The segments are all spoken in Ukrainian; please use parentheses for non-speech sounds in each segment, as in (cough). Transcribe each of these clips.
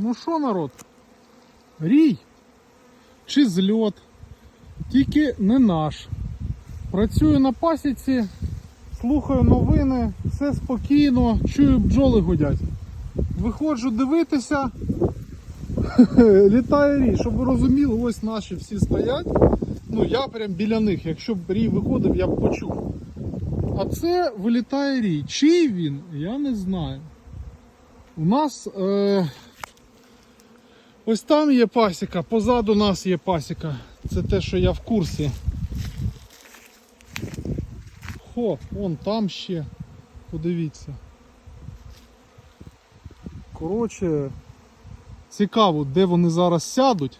Ну що, народ? Рій чи зльот, тільки не наш. Працюю на пасіці, слухаю новини, все спокійно, чую бджоли гудять. Виходжу дивитися, (laughs) літає рій. Щоб ви розуміли, ось наші всі стоять. Ну я прям біля них. Якщо б рій виходив, я б почув. А це вилітає рій. Чий він, я не знаю. У нас е, ось там є пасіка, позаду нас є пасіка. Це те, що я в курсі. Хо, вон там ще. Подивіться. Коротше, цікаво, де вони зараз сядуть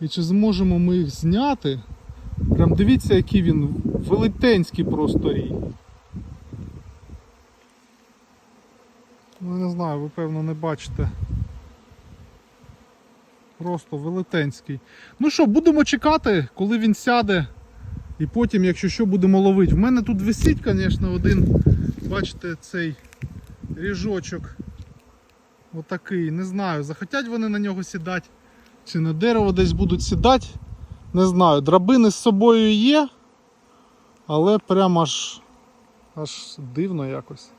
і чи зможемо ми їх зняти. Прям дивіться, який він велетенський просто рій. Ну, не знаю, ви певно не бачите. Просто велетенський. Ну що, будемо чекати, коли він сяде. І потім, якщо що, будемо ловити. В мене тут висить, звісно, один, бачите, цей ріжочок. Отакий. Не знаю, захотять вони на нього сідати. Чи на дерево десь будуть сідати. Не знаю. Драбини з собою є, але прям аж, аж дивно якось.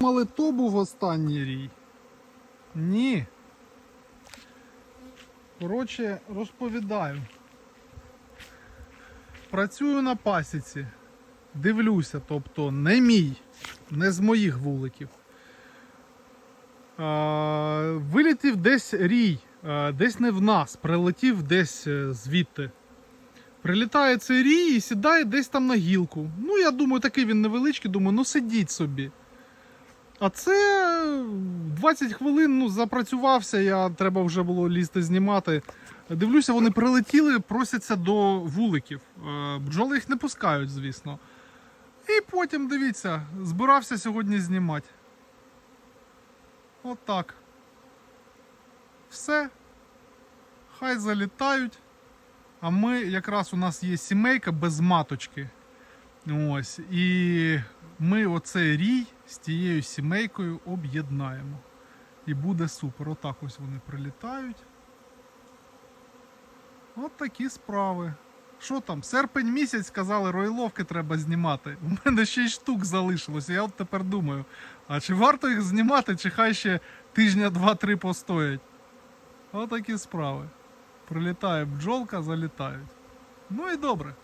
Думали, то був останній рій? Ні. Коротше, розповідаю. Працюю на пасіці. Дивлюся, тобто не мій, не з моїх вуликів. А, вилетів десь рій, десь не в нас, прилетів десь е, звідти. Прилітає цей рій і сідає десь там на гілку. Ну, я думаю, такий він невеличкий, думаю, ну сидіть собі. А це 20 хвилин ну, запрацювався, я треба вже було лізти знімати. Дивлюся, вони прилетіли, просяться до вуликів. Е, Бджоли їх не пускають, звісно. І потім, дивіться, збирався сьогодні знімати. От так. Все. Хай залітають. А ми якраз у нас є сімейка без маточки. Ось. І ми оцей рій з тією сімейкою об'єднаємо. І буде супер. Отак ось вони прилітають. От такі справи. Що там? Серпень місяць сказали, ройловки треба знімати. У мене 6 штук залишилося. Я от тепер думаю, а чи варто їх знімати, чи хай ще тижня два-три постоять. От такі справи. Прилітає бджолка, залітають. Ну і добре.